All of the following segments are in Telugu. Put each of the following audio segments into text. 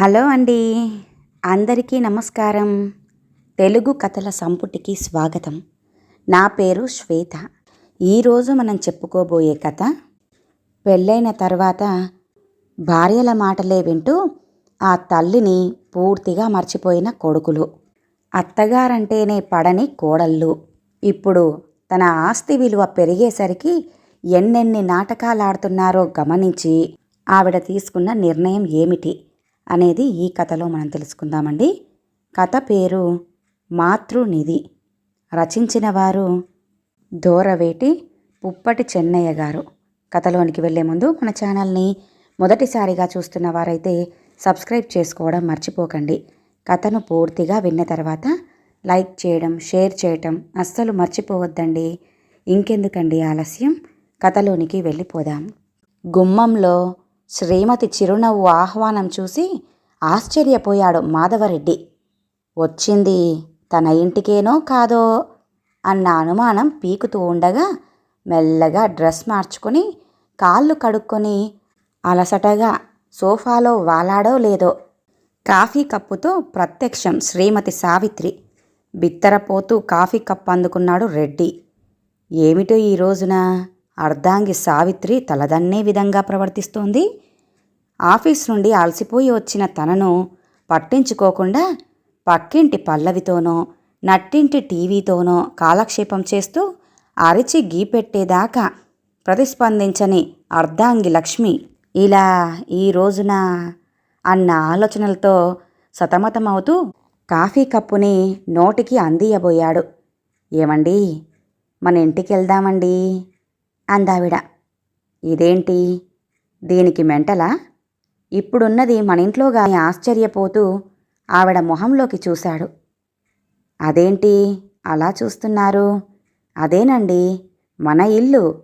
హలో అండి. అందరికీ నమస్కారం. తెలుగు కథల సంపుటికి స్వాగతం. నా పేరు శ్వేత. ఈరోజు మనం చెప్పుకోబోయే కథ పెళ్ళైన తర్వాత భార్యల మాటలే వింటూ ఆ తల్లిని పూర్తిగా మర్చిపోయిన కొడుకులు. అత్తగారంటేనే పడని కోడళ్ళు. ఇప్పుడు తన ఆస్తి విలువ పెరిగేసరికి ఎన్నెన్ని నాటకాలాడుతున్నారో గమనించి ఆవిడ తీసుకున్న నిర్ణయం ఏమిటి? అనేది ఈ కథలో మనం తెలుసుకుందామండి. కథ పేరు మాతృనిధి. రచించిన వారు దూరవేటి పుప్పటి చెన్నయ్య గారు. కథలోనికి వెళ్ళే ముందు మన ఛానల్ని మొదటిసారిగా చూస్తున్న వారైతే సబ్స్క్రైబ్ చేసుకోవడం మర్చిపోకండి. కథను పూర్తిగా విన్న తర్వాత లైక్ చేయడం షేర్ చేయటం అస్సలు మర్చిపోవద్దండి. ఇంకెందుకండి ఆలస్యం? కథలోనికి వెళ్ళిపోదాం. గుమ్మంలో శ్రీమతి చిరునవ్వు ఆహ్వానం చూసి ఆశ్చర్యపోయాడు మాధవరెడ్డి. వచ్చింది తన ఇంటికేనో కాదో అన్న అనుమానం పీకుతూ ఉండగా మెల్లగా డ్రెస్ మార్చుకొని కాళ్ళు కడుక్కొని అలసటగా సోఫాలో వాలాడో లేదో కాఫీ కప్పుతో ప్రత్యక్షం శ్రీమతి సావిత్రి. బిత్తరపోతూ కాఫీ కప్పు అందుకున్నాడు రెడ్డి. ఏమిటో ఈ రోజున? అర్ధాంగి సావిత్రి తలదన్నే విధంగా ప్రవర్తిస్తోంది. ఆఫీస్ నుండి అలసిపోయి వచ్చిన తనను పట్టించుకోకుండా పక్కింటి పల్లవితోనో నట్టింటి టీవీతోనో కాలక్షేపం చేస్తూ అరిచి గీపెట్టేదాకా ప్రతిస్పందించని అర్ధాంగి లక్ష్మి ఇలా ఈ రోజున అన్న ఆలోచనలతో సతమతమవుతూ కాఫీ కప్పుని నోటికి అందియబోయాడు. ఏమండి? మన ఇంటికి వెళ్దామండి అందావిడ. ఇదేంటి? దీనికి మెంటలా? ఇప్పుడున్నది మన ఇంట్లోగా ఆశ్చర్యపోతూ ఆవిడ మొహంలోకి చూశాడు. అదేంటి? అలా చూస్తున్నారు? అదేనండి మన ఇల్లు.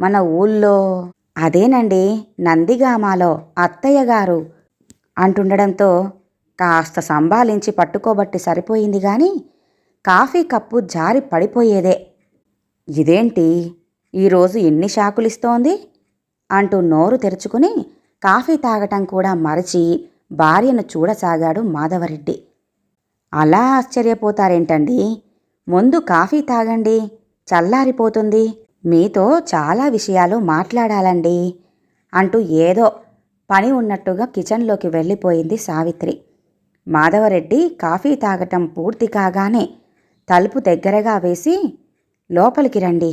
మన ఊళ్ళో. అదేనండి నందిగామాలో అత్తయ్య గారు అంటుండడంతో కాస్త సంభాలించి పట్టుకోబట్టి సరిపోయింది గాని కాఫీ కప్పు జారి పడిపోయేదే. ఇదేంటి? ఈరోజు ఎన్ని షాకులిస్తోంది? అంటూ నోరు తెరుచుకుని కాఫీ తాగటం కూడా మరచి భార్యను చూడసాగాడు మాధవరెడ్డి. అలా ఆశ్చర్యపోతారేంటండి? ముందు కాఫీ తాగండి చల్లారిపోతుంది. మీతో చాలా విషయాలు మాట్లాడాలండి అంటూ ఏదో పని ఉన్నట్టుగా కిచెన్లోకి వెళ్ళిపోయింది సావిత్రి. మాధవరెడ్డి కాఫీ తాగటం పూర్తి కాగానే తలుపు దగ్గరగా వేసి లోపలికి రండి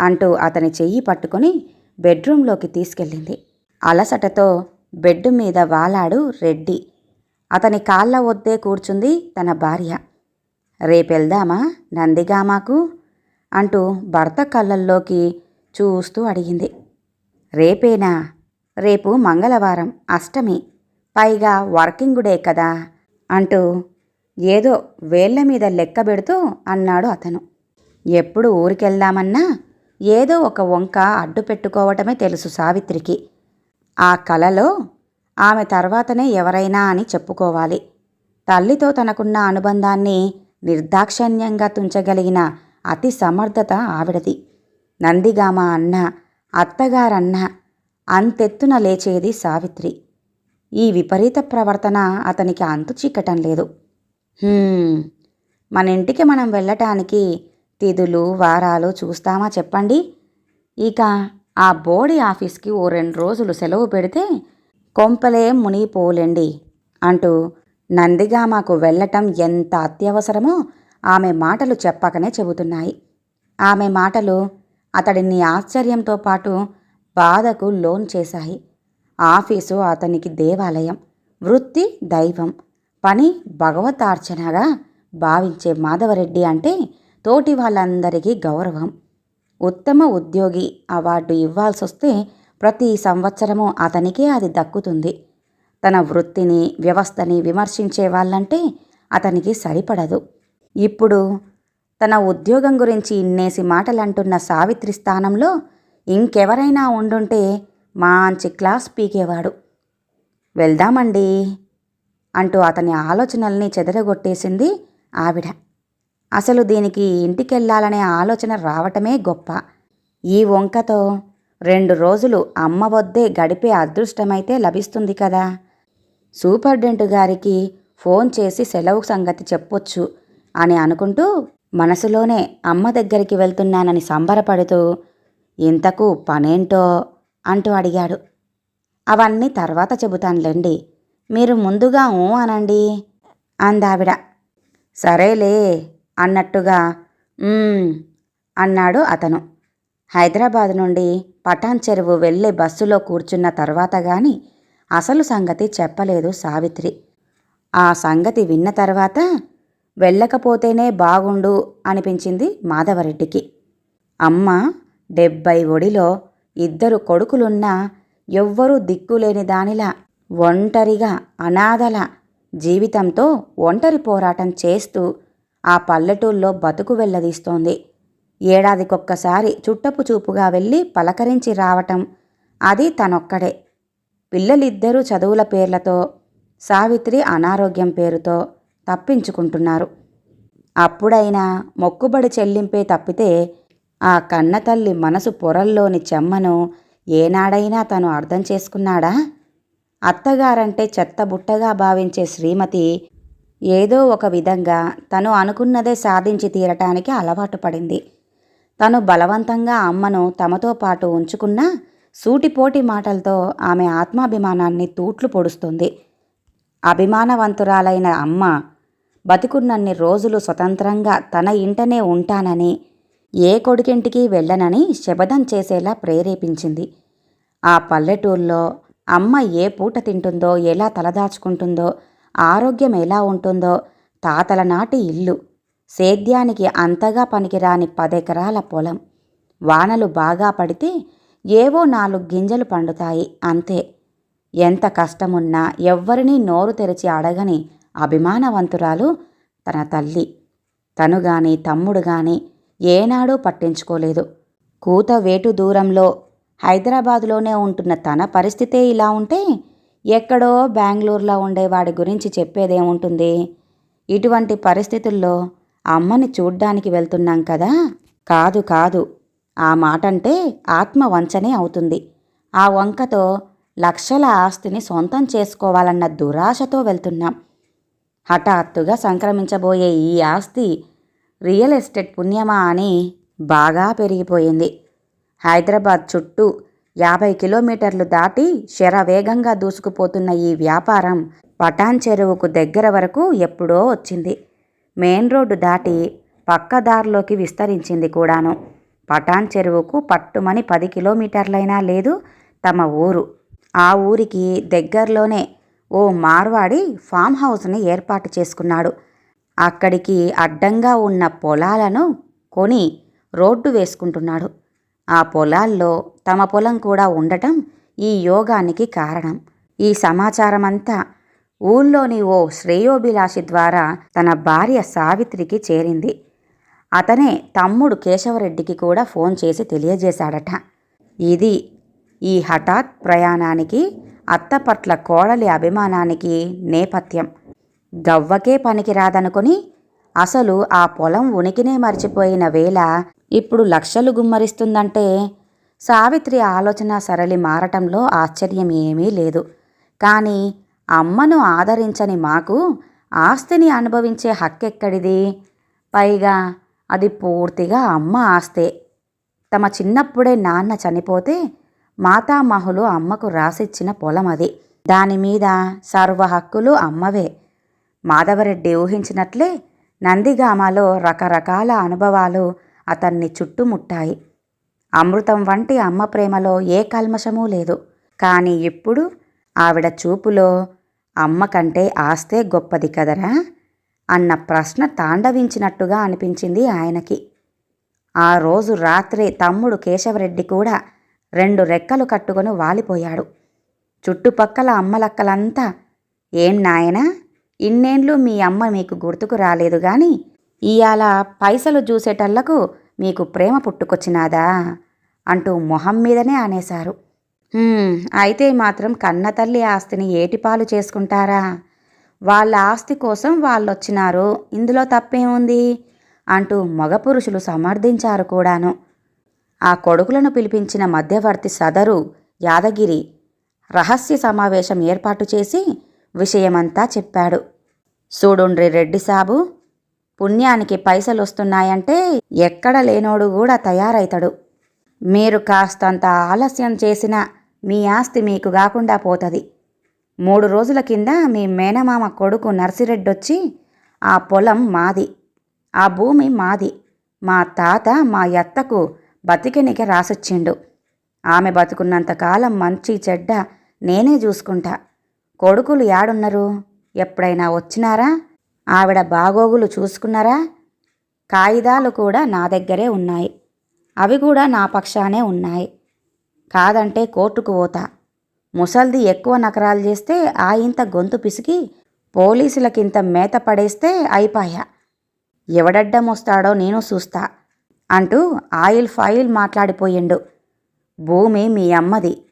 అంటూ అతని చెయ్యి పట్టుకొని బెడ్రూంలోకి తీసుకెళ్ళింది. అలసటతో బెడ్ మీద వాలాడు రెడ్డి. అతని కాళ్ళ వద్దే కూర్చుంది తన భార్య. రేపెళ్దామా నందిగామాకు అంటూ భర్త కళ్ళల్లోకి చూస్తూ అడిగింది. రేపేనా? రేపు మంగళవారం అష్టమి. పైగా వర్కింగ్ డే కదా అంటూ ఏదో వేళ్ళ మీద లెక్క పెడుతూ అన్నాడు అతను. ఎప్పుడు ఊరికెళ్దామన్నా? ఏదో ఒక వంక అడ్డు పెట్టుకోవటమే తెలుసు సావిత్రికి. ఆ కలలో ఆమె తర్వాతనే ఎవరైనా అని చెప్పుకోవాలి. తల్లితో తనకున్న అనుబంధాన్ని నిర్దాక్షణ్యంగా తుంచగలిగిన అతి సమర్థత ఆవిడది. నందిగామ అన్న అత్తగారన్న అంతెత్తున లేచేది సావిత్రి. ఈ విపరీత ప్రవర్తన అతనికి అంతు చిక్కటం లేదు. మన ఇంటికి మనం వెళ్ళటానికి తిథులు వారాలు చూస్తామా చెప్పండి? ఇక ఆ బోడి ఆఫీస్కి ఓ రెండు రోజులు సెలవు పెడితే కొంపలే మునిగిపోలేండి అంటూ నందిగామకు వెళ్ళటం ఎంత అత్యవసరమో ఆమె మాటలు చెప్పకనే చెబుతున్నాయి. ఆమె మాటలు అతడిని ఆశ్చర్యంతో పాటు బాధకు లోన్ చేశాయి. ఆఫీసు అతనికి దేవాలయం వృత్తి దైవం పని భగవతార్చనగా భావించే మాధవరెడ్డి అంటే తోటి వాళ్ళందరికీ గౌరవం. ఉత్తమ ఉద్యోగి అవార్డు ఇవ్వాల్సి వస్తే ప్రతి సంవత్సరము అతనికే అది దక్కుతుంది. తన వృత్తిని వ్యవస్థని విమర్శించే వాళ్ళంటే అతనికి సరిపడదు. ఇప్పుడు తన ఉద్యోగం గురించి ఇన్నేసి మాటలంటున్న సావిత్రి స్థానంలో ఇంకెవరైనా ఉండుంటే మంచి క్లాస్ పీకేవాడు. వెళ్దామండి అంటూ అతని ఆలోచనల్ని చెదరగొట్టేసింది ఆవిడ. అసలు దీనికి ఇంటికెళ్ళాలనే ఆలోచన రావటమే గొప్ప. ఈ వంకతో రెండు రోజులు అమ్మ వద్దే గడిపే అదృష్టమైతే లభిస్తుంది కదా. సూపర్డెంట్ గారికి ఫోన్ చేసి సెలవు సంగతి చెప్పొచ్చు అని అనుకుంటూ మనసులోనే అమ్మ దగ్గరికి వెళ్తున్నానని సంబరపడుతూ ఇంతకు పనేంటో? అంటూ అడిగాడు. అవన్నీ తర్వాత చెబుతానులేండి. మీరు ముందుగా ఊ అనండి అందావిడ. సరేలే అన్నట్టుగా అన్నాడు అతను. హైదరాబాద్ నుండి పటాన్ చెరువు వెళ్ళే బస్సులో కూర్చున్న తర్వాత గాని అసలు సంగతి చెప్పలేదు సావిత్రి. ఆ సంగతి విన్న తర్వాత వెళ్ళకపోతేనే బాగుండు అనిపించింది మాధవరెడ్డికి. అమ్మ డెబ్బై ఒడిలో ఇద్దరు కొడుకులున్నా ఎవ్వరూ దిక్కులేని దానిలా ఒంటరిగా అనాథల జీవితంతో ఒంటరి పోరాటం చేస్తూ ఆ పల్లెటూళ్ళలో బతుకు వెళ్ళదీస్తోంది ఏడాదికొక్కసారి చుట్టపు చూపుగా వెళ్ళి పలకరించి రావటం అది తనొక్కడే. పిల్లలిద్దరూ చదువుల పేర్లతో సావిత్రి అనారోగ్యం పేరుతో తప్పించుకుంటున్నారు. అప్పుడైనా మొక్కుబడి చెల్లింపే తప్పితే ఆ కన్నతల్లి మనసు పొరల్లోని చెమ్మను ఏనాడైనా తను అర్థం చేసుకున్నాడా? అత్తగారంటే చెత్తబుట్టగా భావించే శ్రీమతి ఏదో ఒక విధంగా తను అనుకున్నదే సాధించి తీరటానికి అలవాటు పడింది. తను బలవంతంగా అమ్మను తమతో పాటు ఉంచుకున్నా సూటిపోటి మాటలతో ఆమె ఆత్మాభిమానాన్ని తూట్లు పొడుస్తుంది. అభిమానవంతురాలైన అమ్మ బతికున్నన్ని రోజులు స్వతంత్రంగా తన ఇంటనే ఉంటానని ఏ కొడుకింటికి వెళ్ళనని శపథం చేసేలా ప్రేరేపించింది. ఆ పల్లెటూర్లో అమ్మ ఏ పూట తింటుందో ఎలా తలదాచుకుంటుందో ఆరోగ్యం ఎలా ఉంటుందో తాతల నాటి ఇల్లు. సేద్యానికి అంతగా పనికిరాని పదెకరాల పొలం. వానలు బాగా పడితే ఏవో నాలుగు గింజలు పండుతాయి అంతే. ఎంత కష్టమున్నా ఎవ్వరినీ నోరు తెరిచి అడగని అభిమానవంతురాలు తన తల్లి. తను గాని తమ్ముడు గాని ఏనాడూ పట్టించుకోలేదు. కూత వేటు దూరంలో హైదరాబాదులోనే ఉంటున్న తన పరిస్థితే ఇలా ఉంటే ఎక్కడో బెంగళూరులో ఉండేవాడి గురించి చెప్పేదేముంటుంది? ఇటువంటి పరిస్థితుల్లో అమ్మని చూడ్డానికి వెళ్తున్నాం కదా? కాదు కాదు. ఆ మాటంటే ఆత్మ వంచనే అవుతుంది. ఆ వంకతో లక్షల ఆస్తిని సొంతం చేసుకోవాలన్న దురాశతో వెళ్తున్నాం. హఠాత్తుగా సంక్రమించబోయే ఈ ఆస్తి రియల్ ఎస్టేట్ పుణ్యమా అని బాగా పెరిగిపోయింది. హైదరాబాద్ చుట్టూ యాభై కిలోమీటర్లు దాటి శరవేగంగా దూసుకుపోతున్న ఈ వ్యాపారం పటాన్ చెరువుకు దగ్గర వరకు ఎప్పుడో వచ్చింది. మెయిన్ రోడ్డు దాటి పక్కదారిలోకి విస్తరించింది కూడాను. పటాన్ చెరువుకు పట్టుమని పది కిలోమీటర్లైనా లేదు తమ ఊరు. ఆ ఊరికి దగ్గరలోనే ఓ మార్వాడి ఫామ్ హౌస్ని ఏర్పాటు చేసుకున్నాడు. అక్కడికి అడ్డంగా ఉన్న పొలాలను కొని రోడ్డు వేసుకుంటున్నాడు. ఆ పొలాల్లో తమ పొలం కూడా ఉండటం ఈ యోగానికి కారణం. ఈ సమాచారమంతా ఊళ్ళోని ఓ శ్రేయోభిలాషి ద్వారా తన భార్య సావిత్రికి చేరింది. అతనే తమ్ముడు కేశవరెడ్డికి కూడా ఫోన్ చేసి తెలియజేశాడట. ఇది ఈ హఠాత్ ప్రయాణానికి అత్త పట్ల కోడలి అభిమానానికి నేపథ్యం. గవ్వకే పనికిరాదనుకుని అసలు ఆ పొలం ఉనికినే మర్చిపోయిన వేళ ఇప్పుడు లక్షలు గుమ్మరిస్తుందంటే సావిత్రి ఆలోచన సరళి మారటంలో ఆశ్చర్యం ఏమీ లేదు. కానీ అమ్మను ఆదరించని మాకు ఆస్తిని అనుభవించే హక్కెక్కడిది? పైగా అది పూర్తిగా అమ్మ ఆస్తే. తమ చిన్నప్పుడే నాన్న చనిపోతే మాతామహులు అమ్మకు రాసిచ్చిన పొలం అది. దానిమీద సర్వ హక్కులు అమ్మవే. మాధవరెడ్డి ఊహించినట్లే నందిగామలో రకరకాల అనుభవాలు అతన్ని చుట్టుముట్టాయి. అమృతం వంటి అమ్మ ప్రేమలో ఏ కల్మషమూ లేదు. కానీ ఇప్పుడు ఆవిడ చూపులో అమ్మ కంటే ఆస్తే గొప్పది కదరా? అన్న ప్రశ్న తాండవించినట్టుగా అనిపించింది ఆయనకి. ఆ రోజు రాత్రే తమ్ముడు కేశవరెడ్డి కూడా రెండు రెక్కలు కట్టుకొని వాలిపోయాడు. చుట్టుపక్కల అమ్మలక్కలంతా ఏం నాయనా? ఇన్నేండ్లు మీ అమ్మ మీకు గుర్తుకు రాలేదు గాని ఇయాల పైసలు చూసేటళ్ళకు మీకు ప్రేమ పుట్టుకొచ్చినాదా? అంటూ మొహం మీదనే అనేశారు అయితే మాత్రం కన్నతల్లి ఆస్తిని ఏటిపాలు చేసుకుంటారా? వాళ్ళ ఆస్తి కోసం వాళ్ళొచ్చినారు ఇందులో తప్పేముంది? అంటూ మగపురుషులు సమర్థించారు కూడాను. ఆ కొడుకులను పిలిపించిన మధ్యవర్తి సదరు యాదగిరి రహస్య సమావేశం ఏర్పాటు చేసి విషయమంతా చెప్పాడు. సూడుండ్రి రెడ్డి సాబు పుణ్యానికి పైసలు వస్తున్నాయంటే ఎక్కడ లేనోడు కూడా తయారైతాడు. మీరు కాస్తంత ఆలస్యం చేసినా మీ ఆస్తి మీకు కాకుండా పోతుంది. మూడు రోజుల కింద మీ మేనమామ కొడుకు నర్సిరెడ్డొచ్చి ఆ పొలం మాది ఆ భూమి మాది. మా తాత మా ఎత్తకు బతికినికి రాసొచ్చిండు. ఆమె బతుకున్నంతకాలం మంచి చెడ్డ నేనే చూసుకుంటా కొడుకులు యాడున్నారు? ఎప్పుడైనా వచ్చినారా? ఆవిడ బాగోగులు చూసుకున్నారా? కాగితాలు కూడా నా దగ్గరే ఉన్నాయి. అవి కూడా నా పక్షానే ఉన్నాయి. కాదంటే కోర్టుకు పోతా. ముసల్ది ఎక్కువ నకరాలు చేస్తే ఆ ఇంత గొంతు పిసికి పోలీసులకింత మేత పడేస్తే అయిపాయా. ఎవడడ్డమొస్తాడో నేను చూస్తా అంటూ ఆయిల్ ఫాయిల్ మాట్లాడిపోయిండు. భూమి మీ అమ్మది.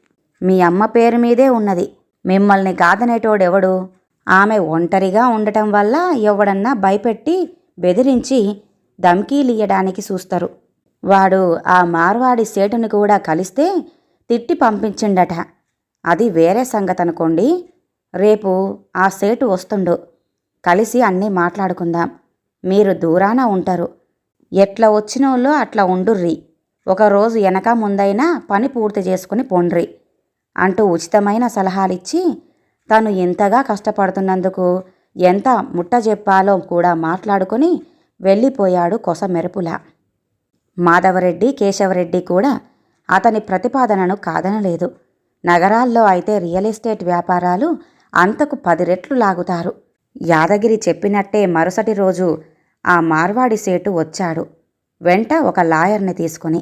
మీ అమ్మ పేరు మీదే ఉన్నది. మిమ్మల్ని కాదనేటోడెవడు ఆమె ఒంటరిగా ఉండటం వల్ల ఎవడన్నా భయపెట్టి బెదిరించి ధమ్కీలియ్యడానికి చూస్తారు. వాడు ఆ మార్వాడి సేటుని కూడా కలిస్తే తిట్టి పంపించిండట. అది వేరే సంగతి అనుకోండి రేపు ఆ సేటు వస్తుండు. కలిసి అన్నీ మాట్లాడుకుందాం. మీరు దూరాన ఉంటారు. ఎట్లా వచ్చినోళ్ళు అట్లా ఉండుర్రి. ఒకరోజు వెనక ముందైనా పని పూర్తి చేసుకుని పొండ్రి. అంటూ ఉచితమైన సలహాలిచ్చి తను ఎంతగా కష్టపడుతున్నందుకు ఎంత ముట్ట చెప్పాలో కూడా మాట్లాడుకొని వెళ్ళిపోయాడు కొస మెరుపులా. మాధవరెడ్డి కేశవరెడ్డి కూడా అతని ప్రతిపాదనను కాదనలేదు. నగరాల్లో అయితే రియల్ ఎస్టేట్ వ్యాపారాలు అంతకు పది రెట్లు లాగుతారు. యాదగిరి చెప్పినట్టే మరుసటి రోజు ఆ మార్వాడి సేటు వచ్చాడు. వెంట ఒక లాయర్ని తీసుకొని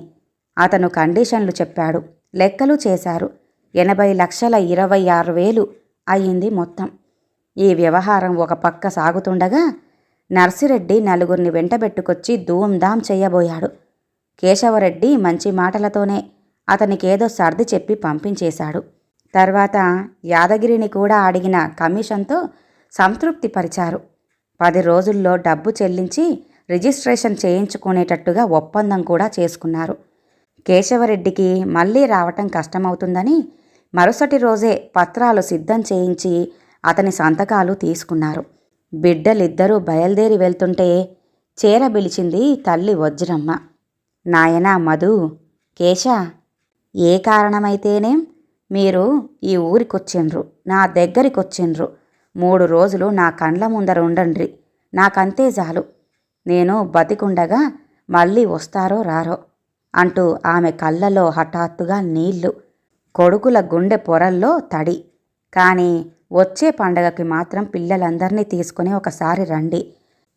అతను కండిషన్లు చెప్పాడు లెక్కలు చేశారు. ఎనభై లక్షల ఇరవై ఆరు వేలు అయ్యింది మొత్తం. ఈ వ్యవహారం ఒక పక్క సాగుతుండగా నర్సిరెడ్డి నలుగురిని వెంటబెట్టుకొచ్చి ధూమ్ధాం చేయబోయాడు. కేశవరెడ్డి మంచి మాటలతోనే అతనికేదో సర్ది చెప్పి పంపించేశాడు. తర్వాత యాదగిరిని కూడా అడిగిన కమిషన్తో సంతృప్తిపరిచారు. పది రోజుల్లో డబ్బు చెల్లించి రిజిస్ట్రేషన్ చేయించుకునేటట్టుగా ఒప్పందం కూడా చేసుకున్నారు. కేశవరెడ్డికి మళ్ళీ రావటం కష్టమవుతుందని మరుసటి రోజే పత్రాలు సిద్ధం చేయించి అతని సంతకాలు తీసుకున్నారు. బిడ్డలిద్దరూ బయలుదేరి వెళ్తుంటే చేరబిలిచింది తల్లి వజ్రమ్మ. నాయనా మధు కేశ ఏ కారణమైతేనేం మీరు ఈ ఊరికొచ్చిండ్రు నా దగ్గరికొచ్చిండ్రు. మూడు రోజులు నా కండ్ల ముందర ఉండండ్రి నాకంతే చాలు నేను బతికుండగా మళ్ళీ వస్తారో రారో అంటూ ఆమె కళ్ళలో హఠాత్తుగా నీళ్ళు కొడుకుల గుండె పొరల్లో తడి. కానీ వచ్చే పండగకి మాత్రం పిల్లలందరినీ తీసుకొని ఒకసారి రండి.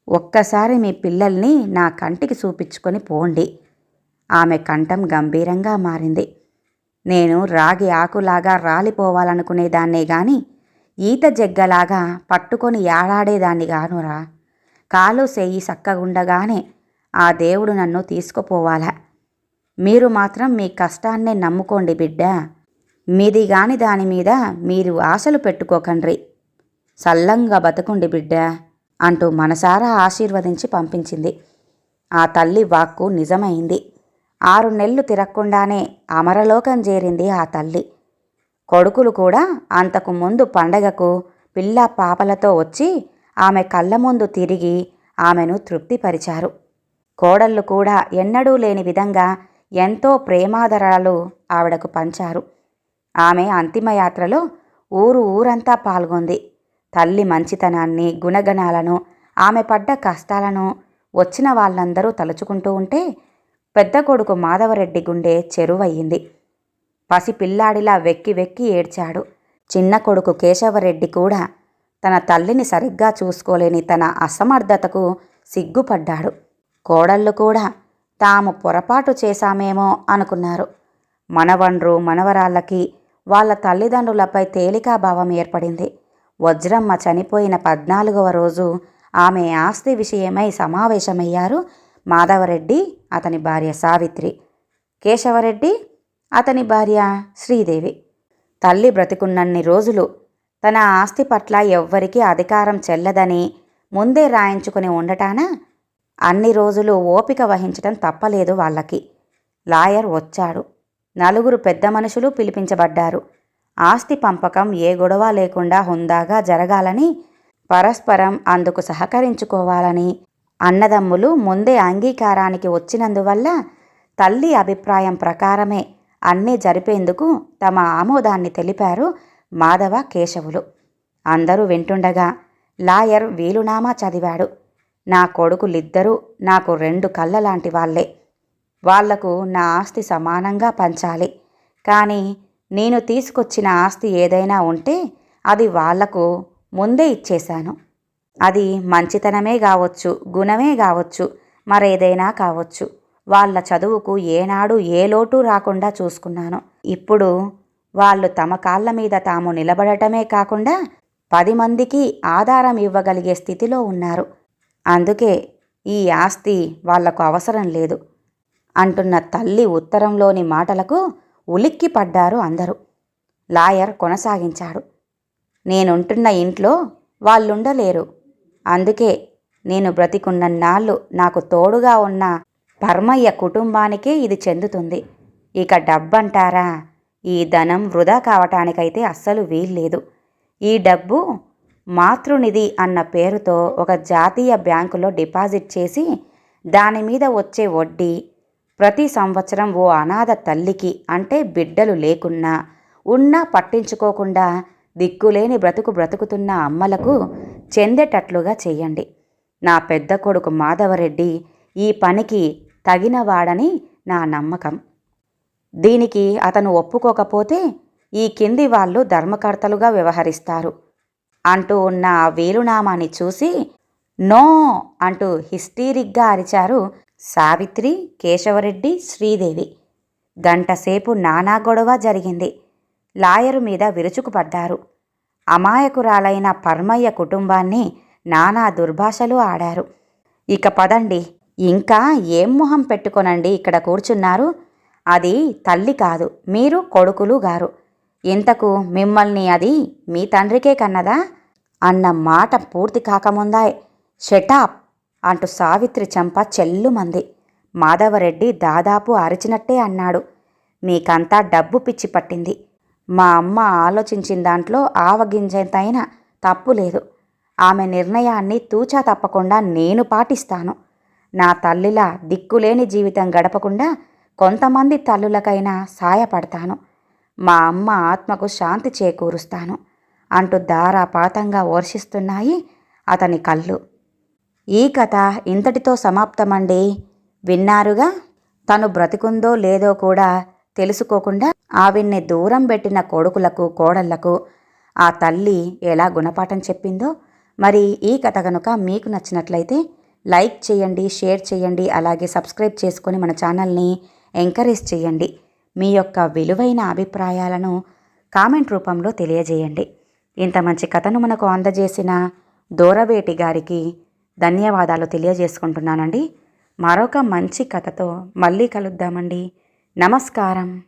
ఒక్కసారి మీ పిల్లల్ని నా కంటికి చూపించుకొని పోండి. ఆమె కంఠం గంభీరంగా మారింది. నేను రాగి ఆకులాగా రాలిపోవాలనుకునేదాన్నే గాని ఈత జగ్గలాగా పట్టుకొని ఏడాడేదాన్ని గానురా. కాలు సెయ్యి సక్కగుండగానే ఆ దేవుడు నన్ను తీసుకుపోవాలా. మీరు మాత్రం మీ కష్టాన్నే నమ్ముకోండి బిడ్డ. మీది గాని దాని మీద మీరు ఆశలు పెట్టుకోకండ్రి. సల్లంగా బతుకుండి బిడ్డ అంటూ మనసారా ఆశీర్వదించి పంపించింది. ఆ తల్లి వాక్కు నిజమైంది. ఆరు నెలలు తిరక్కుండానే అమరలోకం చేరింది ఆ తల్లి. కొడుకులు కూడా అంతకు ముందు పండగకు పిల్ల పాపలతో వచ్చి ఆమె కళ్ళ ముందు తిరిగి ఆమెను తృప్తిపరిచారు. కోడళ్ళు కూడా ఎన్నడూ లేని విధంగా ఎంతో ప్రేమాదరాలు ఆవిడకు పంచారు. ఆమె అంతిమయాత్రలో ఊరు ఊరంతా పాల్గొంది. తల్లి మంచితనాన్ని గుణగణాలను ఆమె పడ్డ కష్టాలను వచ్చిన వాళ్ళందరూ తలుచుకుంటూ ఉంటే పెద్ద కొడుకు మాధవరెడ్డి గుండె చెరువయ్యింది. పసి పిల్లాడిలా వెక్కి వెక్కి ఏడ్చాడు. చిన్న కొడుకు కేశవరెడ్డి కూడా తన తల్లిని సరిగ్గా చూసుకోలేని తన అసమర్థతకు సిగ్గుపడ్డాడు. కోడళ్ళు కూడా తాము పొరపాటు చేశామేమో అనుకున్నారు. మనవన్రు మనవరాళ్ళకి వాళ్ళ తల్లిదండ్రులపై తేలికాభావం ఏర్పడింది. వజ్రమ్మ చనిపోయిన పద్నాలుగవ రోజు ఆమె ఆస్తి విషయమై సమావేశమయ్యారు మాధవరెడ్డి అతని భార్య సావిత్రి. కేశవరెడ్డి అతని భార్య శ్రీదేవి. తల్లి బ్రతికున్నన్ని రోజులు తన ఆస్తి పట్ల ఎవ్వరికీ అధికారం చెల్లదని ముందే రాయించుకుని ఉండటాన అన్ని రోజులు ఓపిక వహించటం తప్పలేదు వాళ్ళకి. లాయర్ వచ్చాడు. నలుగురు పెద్ద మనుషులు పిలిపించబడ్డారు. ఆస్తి పంపకం ఏ గొడవ లేకుండా హుందాగా జరగాలని పరస్పరం అందుకు సహకరించుకోవాలని అన్నదమ్ములు ముందే అంగీకారానికి వచ్చినందువల్ల తల్లి అభిప్రాయం ప్రకారమే అన్నీ జరిపేందుకు తమ ఆమోదాన్ని తెలిపారు మాధవ కేశవులు. అందరూ వింటుండగా లాయర్ వీలునామా చదివాడు. నా కొడుకులిద్దరూ నాకు రెండు కళ్ళ లాంటి వాళ్ళే వాళ్ళకు నా ఆస్తి సమానంగా పంచాలి. కానీ నేను తీసుకొచ్చిన ఆస్తి ఏదైనా ఉంటే అది వాళ్ళకు ముందే ఇచ్చేశాను. అది మంచితనమే కావచ్చు గుణమే కావచ్చు మరేదైనా కావచ్చు. వాళ్ళ చదువుకు ఏనాడు ఏ లోటు రాకుండా చూసుకున్నాను. ఇప్పుడు వాళ్ళు తమ కాళ్ళ మీద తాము నిలబడటమే కాకుండా పది మందికి ఆధారం ఇవ్వగలిగే స్థితిలో ఉన్నారు. అందుకే ఈ ఆస్తి వాళ్ళకు అవసరం లేదు. అంటున్న తల్లి ఉత్తరంలోని మాటలకు ఉలిక్కి పడ్డారు అందరూ. లాయర్ కొనసాగించాడు. నేనుంటున్న ఇంట్లో వాళ్ళుండలేరు. అందుకే నేను బ్రతికున్నన్నాళ్ళు నాకు తోడుగా ఉన్న పర్మయ్య కుటుంబానికే ఇది చెందుతుంది. ఇక డబ్బంటారా? ఈ ధనం వృధా కావటానికైతే అస్సలు వీల్లేదు. ఈ డబ్బు మాతృనిధి అన్న పేరుతో ఒక జాతీయ బ్యాంకులో డిపాజిట్ చేసి దాని మీద వచ్చే వడ్డీ ప్రతి సంవత్సరం ఓ అనాథ తల్లికి అంటే బిడ్డలు లేకున్నా ఉన్నా పట్టించుకోకుండా దిక్కులేని బ్రతుకు బ్రతుకుతున్న అమ్మలకు చెందేటట్లుగా చెయ్యండి నా పెద్ద కొడుకు మాధవరెడ్డి ఈ పనికి తగినవాడని నా నమ్మకం. దీనికి అతను ఒప్పుకోకపోతే ఈ కింది వాళ్ళు ధర్మకర్తలుగా వ్యవహరిస్తారు. అంటూ ఉన్న ఆ వేలునామాని చూసి నో అంటూ హిస్టీరిక్గా అరిచారు సావిత్రి కేశవరెడ్డి శ్రీదేవి. గంటసేపు నానా గొడవ జరిగింది. లాయరు మీద విరుచుకుపడ్డారు. అమాయకురాలైన పర్మయ్య కుటుంబాన్ని నానా దుర్భాషలు ఆడారు. ఇక పదండి. ఇంకా ఏం మొహం పెట్టుకొనండి ఇక్కడ కూర్చున్నారు? అది తల్లి కాదు మీరు కొడుకులు గారు. ఇంతకు మిమ్మల్ని అది మీ తండ్రికే కన్నదా? అన్న మాట పూర్తి కాకముందాయ్. షటాప్! అంటూ సావిత్రి చెంప చెల్లుమంది. మాధవరెడ్డి దాదాపు అరిచినట్టే అన్నాడు. మీకంతా డబ్బు పిచ్చి పట్టింది. మా అమ్మ ఆలోచించిన దాంట్లో ఆవగింజంతైనా తప్పు లేదు. ఆమె నిర్ణయాన్ని తూచా తప్పకుండా నేను పాటిస్తాను. నా తల్లిలా దిక్కులేని జీవితం గడపకుండా కొంతమంది తల్లులకైనా సాయపడతాను. మా అమ్మ ఆత్మకు శాంతి చేకూరుస్తాను అంటూ ధారాపాతంగా వర్షిస్తున్నాయి అతని కళ్ళు. ఈ కథ ఇంతటితో సమాప్తమండి. విన్నారుగా? తను బ్రతికుందో లేదో కూడా తెలుసుకోకుండా ఆవిడ్ని దూరం పెట్టిన కొడుకులకు కోడళ్ళకు ఆ తల్లి ఎలా గుణపాఠం చెప్పిందో మరి ఈ కథ కనుక మీకు నచ్చినట్లయితే లైక్ చేయండి షేర్ చేయండి అలాగే సబ్స్క్రైబ్ చేసుకొని మన ఛానల్ని ఎంకరేజ్ చేయండి. మీ యొక్క విలువైన అభిప్రాయాలను కామెంట్ రూపంలో తెలియజేయండి. ఇంత మంచి కథను మనకు అందజేసిన దూరవేటి గారికి ధన్యవాదాలు తెలియజేసుకుంటున్నానండి. మరొక మంచి కథతో మళ్ళీ కలుద్దామండి. నమస్కారం.